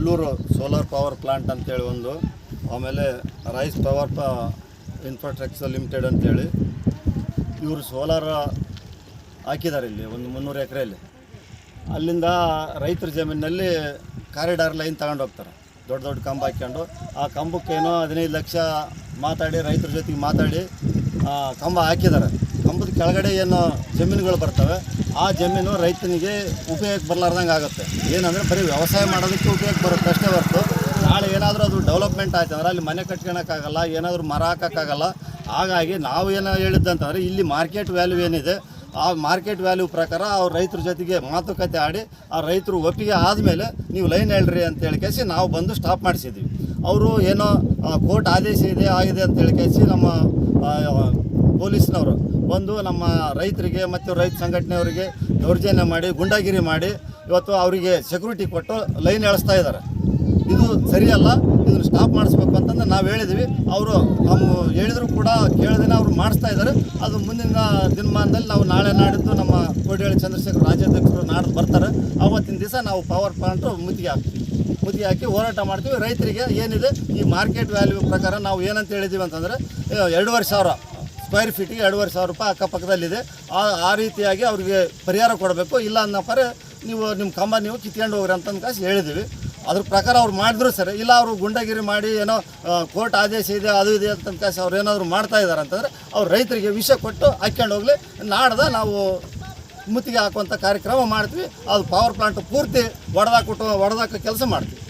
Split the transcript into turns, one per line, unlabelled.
Allur solar power plant ಅಂತೇಳಿ ಒಂದು, ಆಮೇಲೆ ರೈಸ್ ಪವರ್ ಪ ಇನ್ಫ್ರಾಸ್ಟ್ರಕ್ಚರ್ ಲಿಮಿಟೆಡ್ ಅಂತೇಳಿ. ಇವರು ಸೋಲಾರ ಹಾಕಿದ್ದಾರೆ ಇಲ್ಲಿ, ಒಂದು ಮುನ್ನೂರು ಎಕರೆಯಲ್ಲಿ. ಅಲ್ಲಿಂದ ರೈತರ ಜಮೀನಿನಲ್ಲಿ ಕಾರಿಡಾರ್ ಲೈನ್ ತಗೊಂಡು ಹೋಗ್ತಾರೆ. ದೊಡ್ಡ ದೊಡ್ಡ ಕಂಬ ಹಾಕ್ಕೊಂಡು ಆ ಕಂಬಕ್ಕೇನೋ ಹದಿನೈದು ಲಕ್ಷ ಮಾತಾಡಿ ರೈತರ ಜೊತೆಗೆ ಮಾತಾಡಿ ಕಂಬ ಹಾಕಿದ್ದಾರೆ. ಕಂಬದ ಕೆಳಗಡೆ ಏನು ಜಮೀನುಗಳು ಬರ್ತವೆ. ಆ ಜಮೀನು ರೈತನಿಗೆ ಉಪಯೋಗಕ್ಕೆ ಬರಲಾರ್ದಂಗೆ ಆಗುತ್ತೆ. ಏನಂದರೆ ಬರೀ ವ್ಯವಸಾಯ ಮಾಡೋದಕ್ಕೆ ಉಪಯೋಗಕ್ಕೆ ಬರುತ್ತೆ. ಅಷ್ಟೇ ಹೊರತು ನಾಳೆ ಏನಾದರೂ ಅದು ಡೆವಲಪ್ಮೆಂಟ್ ಆಯ್ತು ಅಂದ್ರೆ ಅಲ್ಲಿ ಮನೆ ಕಟ್ಕೊಳಕ್ಕಾಗಲ್ಲ, ಏನಾದರೂ ಮರ ಹಾಕೋಕ್ಕಾಗಲ್ಲ. ಹಾಗಾಗಿ ನಾವು ಏನೋ ಹೇಳಿದ್ದಂತಂದರೆ ಇಲ್ಲಿ ಮಾರ್ಕೆಟ್ ವ್ಯಾಲ್ಯೂ ಏನಿದೆ, ಆ ಮಾರ್ಕೆಟ್ ವ್ಯಾಲ್ಯೂ ಪ್ರಕಾರ ಅವ್ರು ರೈತರ ಜೊತೆಗೆ ಮಾತುಕತೆ ಆಡಿ ಆ ರೈತರು ಒಪ್ಪಿಗೆ ಆದಮೇಲೆ ನೀವು ಲೈನ್ ಹೇಳ್ರಿ ಅಂತ ಹೇಳಿ ಕೇಸಿ ನಾವು ಬಂದು ಸ್ಟಾಪ್ ಮಾಡಿಸಿದ್ವಿ. ಅವರು ಏನೋ ಕೋರ್ಟ್ ಆದೇಶ ಇದೆ, ಆಗಿದೆ ಅಂತ ಹೇಳಿ ಕೇಸಿ ನಮ್ಮ ಪೊಲೀಸ್ನವರು ಬಂದು ನಮ್ಮ ರೈತರಿಗೆ ಮತ್ತು ರೈತ ಸಂಘಟನೆಯವರಿಗೆ ದೌರ್ಜನ್ಯ ಮಾಡಿ, ಗುಂಡಾಗಿರಿ ಮಾಡಿ ಇವತ್ತು ಅವರಿಗೆ ಸೆಕ್ಯೂರಿಟಿ ಕೊಟ್ಟು ಲೈನ್ ಎಳಿಸ್ತಾ ಇದ್ದಾರೆ. ಇದು ಸರಿಯಲ್ಲ, ಇದನ್ನು ಸ್ಟಾಪ್ ಮಾಡಿಸ್ಬೇಕು ಅಂತಂದು ನಾವು ಹೇಳಿದ್ವಿ. ಅವರು ನಮ್ಮ ಹೇಳಿದ್ರು ಕೂಡ ಕೇಳದೇನೆ ಅವರು ಮಾಡಿಸ್ತಾ ಇದ್ದಾರೆ. ಅದು ಮುಂದಿನ ದಿನಮಾನದಲ್ಲಿ ನಾವು ನಾಳೆ ನಾಡಿದ್ದು ನಮ್ಮ ಕೋಡಿಹಳ್ಳಿ ಚಂದ್ರಶೇಖರ್ ರಾಜ್ಯಾಧ್ಯಕ್ಷರು ನಾಡ್ದು ಬರ್ತಾರೆ. ಅವತ್ತಿನ ದಿವಸ ನಾವು ಪವರ್ ಪ್ಲಾಂಟು ಮುತ್ತಿಗೆ ಹಾಕ್ತೀವಿ. ಮುತ್ತಿಗೆ ಹಾಕಿ ಹೋರಾಟ ಮಾಡ್ತೀವಿ. ರೈತರಿಗೆ ಏನಿದೆ, ಈ ಮಾರ್ಕೆಟ್ ವ್ಯಾಲ್ಯೂ ಪ್ರಕಾರ ನಾವು ಏನಂತ ಹೇಳಿದ್ದೀವಿ ಅಂತಂದರೆ ಎರಡೂವರೆ ಸಾವಿರ ಸ್ಕ್ವೇರ್ ಫೀಟಿಗೆ ಎರಡೂವರೆ ಸಾವಿರ ರೂಪಾಯಿ ಅಕ್ಕಪಕ್ಕದಲ್ಲಿದೆ. ಆ ಆ ರೀತಿಯಾಗಿ ಅವ್ರಿಗೆ ಪರಿಹಾರ ಕೊಡಬೇಕು. ಇಲ್ಲ ಅನ್ನಪ್ಪರೆ ನೀವು ನಿಮ್ಮ ಕಂಬ ನೀವು ಕಿತ್ಕೊಂಡು ಹೋಗ್ರಿ ಅಂತ ಕಾಸು ಹೇಳಿದ್ದೀವಿ ಅದ್ರ ಪ್ರಕಾರ ಅವ್ರು ಮಾಡಿದ್ರು ಸರ್. ಇಲ್ಲ ಅವರು ಗುಂಡಗಿರಿ ಮಾಡಿ ಏನೋ ಕೋರ್ಟ್ ಆದೇಶ ಇದೆ, ಅದು ಇದೆ ಅಂತ ಕಾಸು ಅವ್ರು ಏನಾದರೂ ಮಾಡ್ತಾ ಇದ್ದಾರೆ ಅಂತಂದರೆ, ಅವ್ರು ರೈತರಿಗೆ ವಿಷ ಕೊಟ್ಟು ಹಾಕ್ಕೊಂಡು ಹೋಗಲಿ. ನಾಡ್ದ ನಾವು ಮುತ್ತಿಗೆ ಹಾಕುವಂಥ ಕಾರ್ಯಕ್ರಮ ಮಾಡ್ತೀವಿ. ಅದು ಪವರ್ ಪ್ಲಾಂಟ್ ಪೂರ್ತಿ ಒಡೆದಾಕ್ಬಿಟ್ಟು ಒಡೆದಾಕೋ ಕೆಲಸ ಮಾಡ್ತೀವಿ.